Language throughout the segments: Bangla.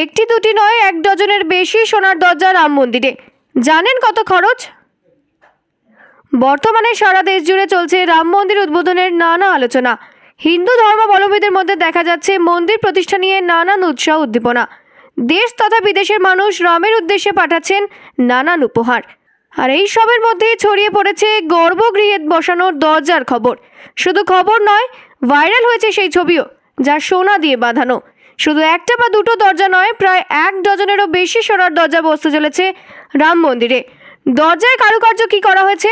একটি দুটি নয়, এক ডজনের বেশি সোনার দরজা রাম মন্দিরে। জানেন কত খরচ? বর্তমানে সারা দেশ জুড়ে চলছে রাম মন্দির উদ্বোধনের নানা আলোচনা। হিন্দু ধর্মাবলম্বীদের মধ্যে দেখা যাচ্ছে মন্দির প্রতিষ্ঠা নিয়ে নানান উৎসাহ উদ্দীপনা। দেশ তথা বিদেশের মানুষ রামের উদ্দেশ্যে পাঠাচ্ছেন নানান উপহার। আর এই সবের মধ্যেই ছড়িয়ে পড়েছে গর্ভগৃহে বসানোর দরজার খবর। শুধু খবর নয়, ভাইরাল হয়েছে সেই ছবিও, যা সোনা দিয়ে বাঁধানো। শুধু একটা বা দুটো দরজা নয়, প্রায় এক ডজনেরও বেশি সোনার দরজা বসতে চলেছে রাম মন্দিরে। দরজায় কারুকার্য কি করা হয়েছে?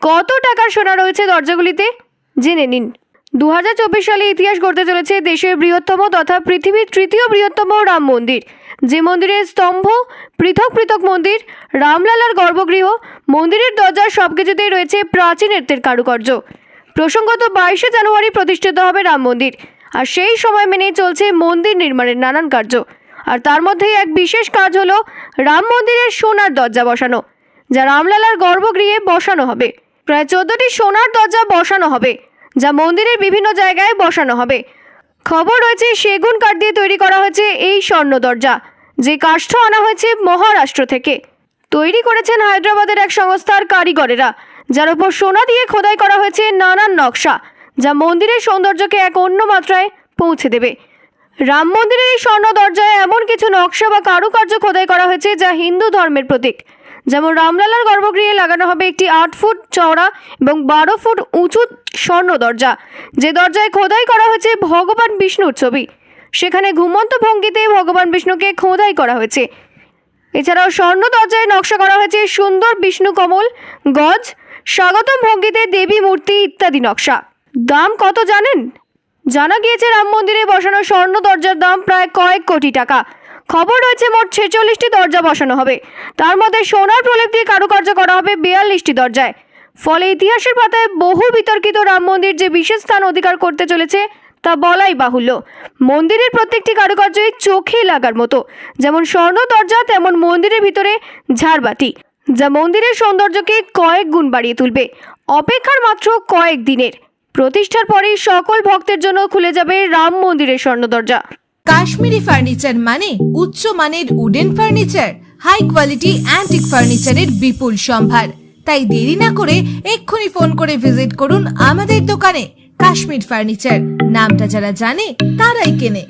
কত টাকার সোনা রয়েছে দরজাগুলিতে? জেনে নিন। দু হাজার চব্বিশ সালে ইতিহাস গড়তে চলেছে দেশের বৃহত্তম তথা পৃথিবীর তৃতীয় বৃহত্তম রাম মন্দির। যে মন্দিরের স্তম্ভ, পৃথক পৃথক মন্দির, রামলালার গর্ভগৃহ, মন্দিরের দরজার সব কিছুতেই রয়েছে প্রাচীনত্বের কারুকার্য। প্রসঙ্গত বাইশে জানুয়ারি প্রতিষ্ঠিত হবে রাম মন্দির। আর সেই সময় মেনেই চলছে মন্দির নির্মাণের নানান কার্য। আর তার মধ্যেই এক বিশেষ কাজ হলো রাম মন্দিরের সোনার দরজা বসানো, যা রামলালার গর্ভগৃহে বসানো হবে। প্রায় চোদ্দটি সোনার দরজা বসানো হবে, যা মন্দিরের বিভিন্ন জায়গায় বসানো হবে। খবর রয়েছে, সেগুন কাঠ দিয়ে তৈরি করা হয়েছে এই স্বর্ণ দরজা, যে কাষ্ঠ আনা হয়েছে মহারাষ্ট্র থেকে। তৈরি করেছেন হায়দ্রাবাদের এক সংস্থার কারিগরেরা, যার উপর সোনা দিয়ে খোদাই করা হয়েছে নানান নকশা। যা মন্দিরের সৌন্দর্যকে এক অন্য মাত্রায় পৌঁছে দেবে। রাম মন্দিরের এই স্বর্ণ দরজায় এমন কিছু নকশা বা কারুকার্য খোদাই করা হয়েছে যা হিন্দু ধর্মের প্রতীক। যেমন রামলালার গর্ভগৃহে লাগানো হবে একটি আট ফুট চওড়া এবং বারো ফুট উঁচু স্বর্ণ দরজা, যে দরজায় খোদাই করা হয়েছে ভগবান বিষ্ণুর ছবি। সেখানে ঘুমন্ত ভঙ্গিতে ভগবান বিষ্ণুকে খোদাই করা হয়েছে। এছাড়াও স্বর্ণ দরজায় নকশা করা হয়েছে সুন্দর বিষ্ণু কমল, গজ, স্বাগতম ভঙ্গিতে দেবী মূর্তি ইত্যাদি নকশা। দাম কত জানেন? জানা গিয়েছে রাম মন্দিরে বসানো স্বর্ণ দরজার দাম প্রায় কয়েক কোটি টাকা। খবর রয়েছে মোট ছেচল্লিশটি দরজা বসানো হবে। তার মধ্যে সোনার প্রলেপ দিয়ে কারুকার্য করা হবে বিয়াল্লিশটি দরজায়। ফলে ইতিহাসের পাতায় বহু বিতর্কিত রাম মন্দির যে বিশেষ স্থান অধিকার করতে চলেছে, তা বলাই বাহুল্য। মন্দিরের প্রত্যেকটি কারুকার্যই চোখে লাগার মতো। যেমন স্বর্ণ দরজা, তেমন মন্দিরের ভিতরে ঝাড়বাতি, যা মন্দিরের সৌন্দর্যকে কয়েক গুণ বাড়িয়ে তুলবে। অপেক্ষার মাত্র কয়েক দিনের। প্রতিষ্ঠার পরে সকল ভক্তের জন্য খুলে যাবে রাম মন্দিরের স্বর্ণ দরজা কাশ্মীরি ফার্নিচার মানে উচ্চ মানের wooden furniture, high quality antique ফার্নিচারের বিপুল সম্ভার। তাই দেরি না করে এক্ষুনি ফোন করে ভিজিট করুন আমাদের দোকানে কাশ্মীর ফার্নিচার। নামটা যারা জানে, তারাই কেনে।